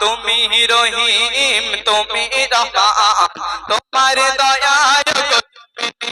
তুমি রহিম তুমি রহমান তোমার দয়ায়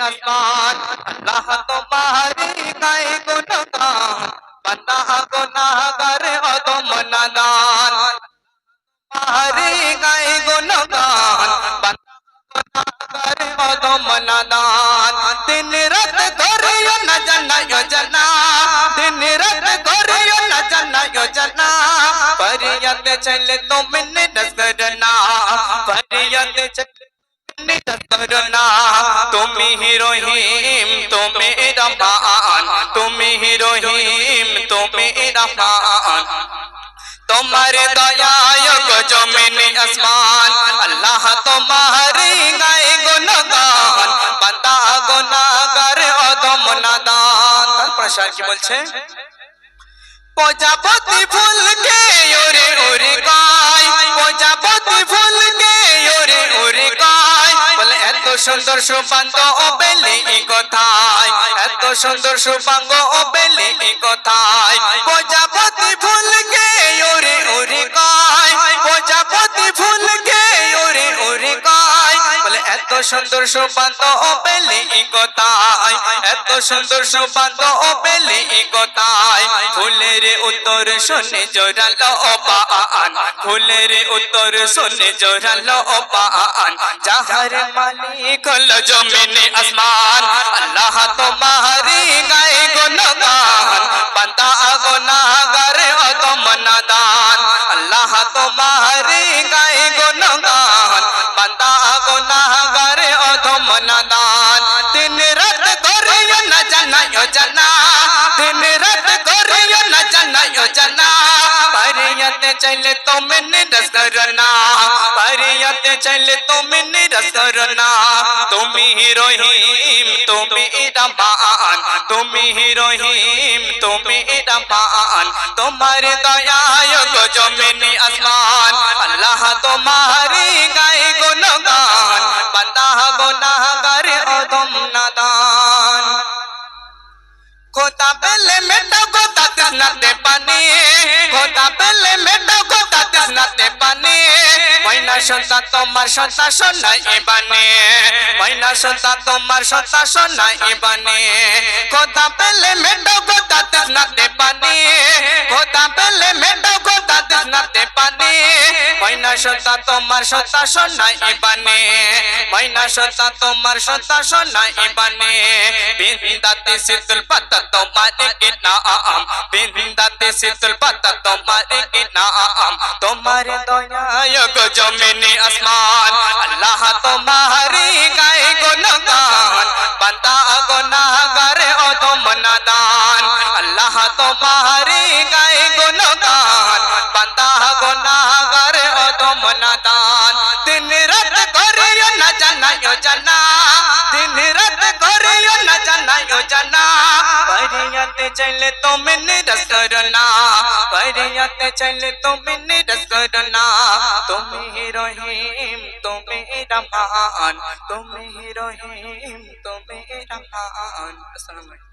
আসমান আল্লাহ তোমারি গায়ে গুণগান বান্দা গুনাহগার অদম নাদান তোমারি গায়ে গুণগান বান্দা গুনাহগার অদম নাদান দিন রাত করিও না জানায়ো জানা দিন রাত করিও না জানায়ো জানা फरियत चले तो मैंने नजरना फरियत चले करना तुम ही रहीम तुम रमान तुम ही रहीम तुम रमान तुम्हारे दयाय को जमीन आसमान अल्लाह तुम्हारी गाय गुनगान बंदा गुनाहगार অদম নাদান তারপর শাহ কি বলছে প্রজাপতি ফুলকে সুন্দর সুপাঙ্গ এ কথায়। এত সুন্দর সুপাঙ্গ ও বেলে এ কথায়। প্রজাপতি ভুলকে সুন্দর সুবান্ত অবেলি ইকতায় এত সুন্দর সুবান্ত অবেলি ইকতায় ফুলের উত্তর শুনে জোরালো ও অপান ফুলের উত্তর শুনে জোরালো ও অপান যাহার মালিক জমিনে আসমান, আল্লাহ তোমারি जना दिन रात करियो न जना यो जना परियत चले तो तुम निरस करना। परियत चले तो तुम निरस करना। तुम ही रोहिम, तुम रमान तुम ही रोहिम, तुम रमान तुम्हारे दयाय गो ज़मीन आसमान, अल्लाह तुम्हारी गाय गुनगान। बंदा খোদা পেলে মেটা গোতা তৃষ্ণাতে পানি। খোদা পেলে মেটা গোতা তৃষ্ণাতে পানি। ময়না সন্তা তোমার সন্তা সোনা ইবানে ময়না সন্তা তোমার সন্তা সোনা ইবানে খোদা পেলে মেটা গোতা তৃষ্ণাতে পানি। খোদা পেলে মেটা গোতা তৃষ্ণাতে পানি। ময়না সন্তা তোমার সন্তা সোনা ইবানে ময়না সন্তা তোমার সন্তা সোনা ইবানে बिंदाते से तुलपत तो मारेंगे नाम बिंदाते से तुलपत तो मारेंगे नाम तुम्हारे दया गो ज़मीन आसमान, अल्लाह तो तुम्हारी गाय गो नगान बंदा गो नागर ओ तुम तो नादान अल्लाह तो तुम्हारी गाय गो नगान बंदा गो नागर ओ तुम नादान दिन रात करे ना जाना, यो जाना। चले तो मैंने रस करना। परियत चले तो मैंने रस करना। तुम ही रहीम तुम ही रमान तुम ही रहीम तुम ही रमान